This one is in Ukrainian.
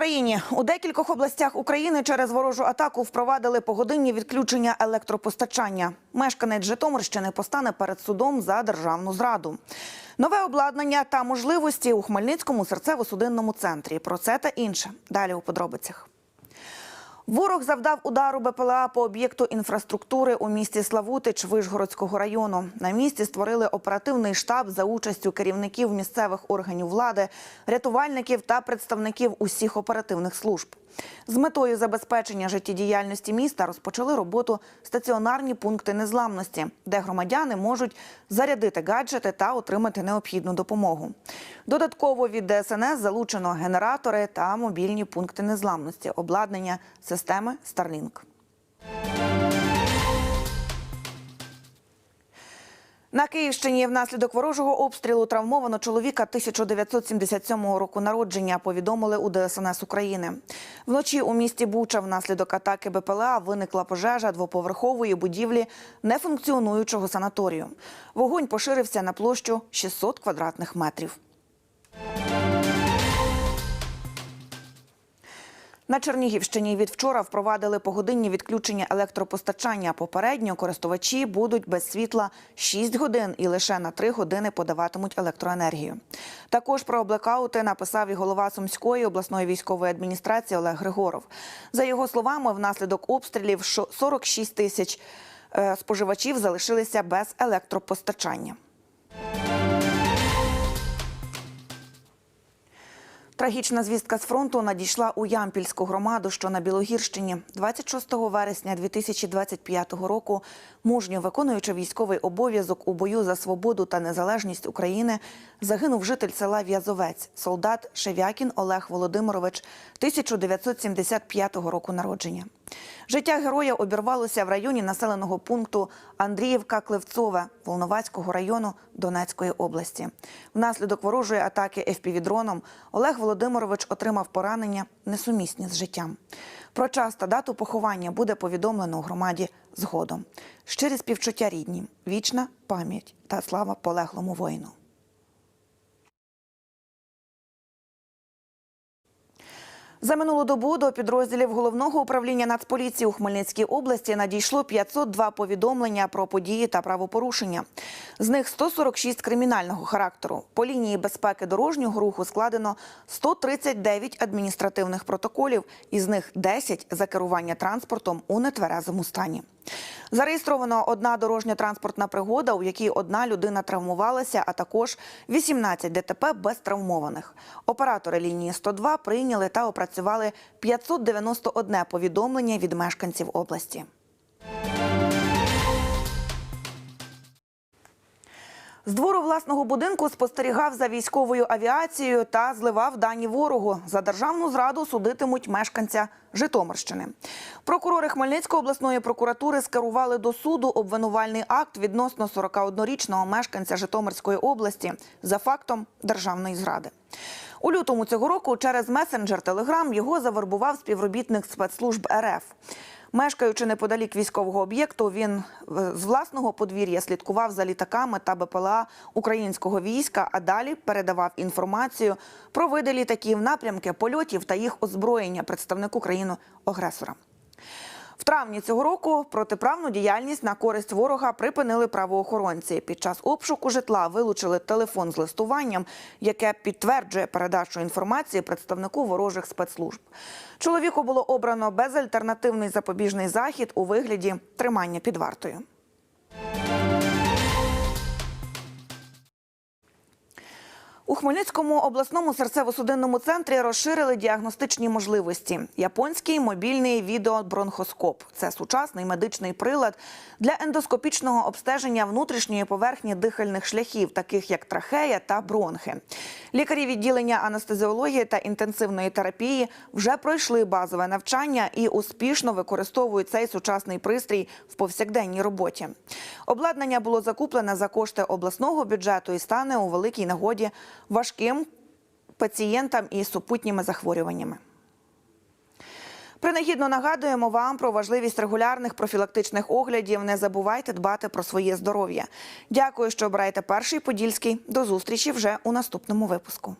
Україні у декількох областях України через ворожу атаку впровадили погодинні відключення електропостачання. Мешканець Житомирщини постане перед судом за державну зраду. Нове обладнання та можливості у Хмельницькому серцево-судинному центрі. Про це та інше далі у подробицях. Ворог завдав удару БПЛА по об'єкту інфраструктури у місті Славутич Вишгородського району. На місці створили оперативний штаб за участю керівників місцевих органів влади, рятувальників та представників усіх оперативних служб. З метою забезпечення життєдіяльності міста розпочали роботу стаціонарні пункти незламності, де громадяни можуть зарядити гаджети та отримати необхідну допомогу. Додатково від ДСНС залучено генератори та мобільні пункти незламності, обладнання системи Starlink. На Київщині внаслідок ворожого обстрілу травмовано чоловіка 1977 року народження. Повідомили у ДСНС України. Вночі у місті Буча внаслідок атаки БПЛА виникла пожежа двоповерхової будівлі нефункціонуючого санаторію. Вогонь поширився на площу 600 квадратних метрів. На Чернігівщині від вчора впровадили погодинні відключення електропостачання. Попередньо користувачі будуть без світла 6 годин і лише на 3 години подаватимуть електроенергію. Також про блекаути написав і голова Сумської обласної військової адміністрації Олег Григоров. За його словами, внаслідок обстрілів 46 тисяч е, споживачів залишилися без електропостачання. Трагічна звістка з фронту надійшла у Ямпільську громаду, що на Білогірщині. 26 вересня 2025 року мужньо виконуючи військовий обов'язок у бою за свободу та незалежність України, загинув житель села В'язовець, солдат Шевякін Олег Володимирович 1975 року народження. Життя героя обірвалося в районі населеного пункту Андріївка-Клевцове Волновацького району Донецької області. Внаслідок ворожої атаки ФПВ-дроном Олег Володимирович отримав поранення несумісні з життям. Про час та дату поховання буде повідомлено у громаді згодом. Щирі співчуття рідні, вічна пам'ять та слава полеглому воїну. За минулу добу до підрозділів головного управління Нацполіції у Хмельницькій області надійшло 502 повідомлення про події та правопорушення. З них 146 кримінального характеру. По лінії безпеки дорожнього руху складено 139 адміністративних протоколів, із них 10 за керування транспортом у нетверезому стані. Зареєстровано одна дорожньо-транспортна пригода, у якій одна людина травмувалася, а також 18 ДТП без травмованих. Оператори лінії 102 прийняли та опрацювали 591 повідомлення від мешканців області. З двору власного будинку спостерігав за військовою авіацією та зливав дані ворогу. За державну зраду судитимуть мешканця Житомирщини. Прокурори Хмельницької обласної прокуратури скерували до суду обвинувальний акт відносно 41-річного мешканця Житомирської області за фактом державної зради. У лютому цього року через месенджер Телеграм його завербував співробітник спецслужб РФ. Мешкаючи неподалік військового об'єкту, він е, з власного подвір'я слідкував за літаками та БПЛА українського війська, а далі передавав інформацію про види літаків, напрямки польотів та їх озброєння представнику країни-агресора. В травні цього року протиправну діяльність на користь ворога припинили правоохоронці. Під час обшуку житла вилучили телефон з листуванням, яке підтверджує передачу інформації представнику ворожих спецслужб. Чоловіку було обрано безальтернативний запобіжний захід у вигляді тримання під вартою. У Хмельницькому обласному серцево-судинному центрі розширили діагностичні можливості. Японський мобільний відеобронхоскоп – це сучасний медичний прилад для ендоскопічного обстеження внутрішньої поверхні дихальних шляхів, таких як трахея та бронхи. Лікарі відділення анестезіології та інтенсивної терапії вже пройшли базове навчання і успішно використовують цей сучасний пристрій в повсякденній роботі. Обладнання було закуплене за кошти обласного бюджету і стане у великій нагоді важким пацієнтам із супутніми захворюваннями. Принагідно нагадуємо вам про важливість регулярних профілактичних оглядів. Не забувайте дбати про своє здоров'я. Дякую, що обираєте перший подільський. До зустрічі вже у наступному випуску.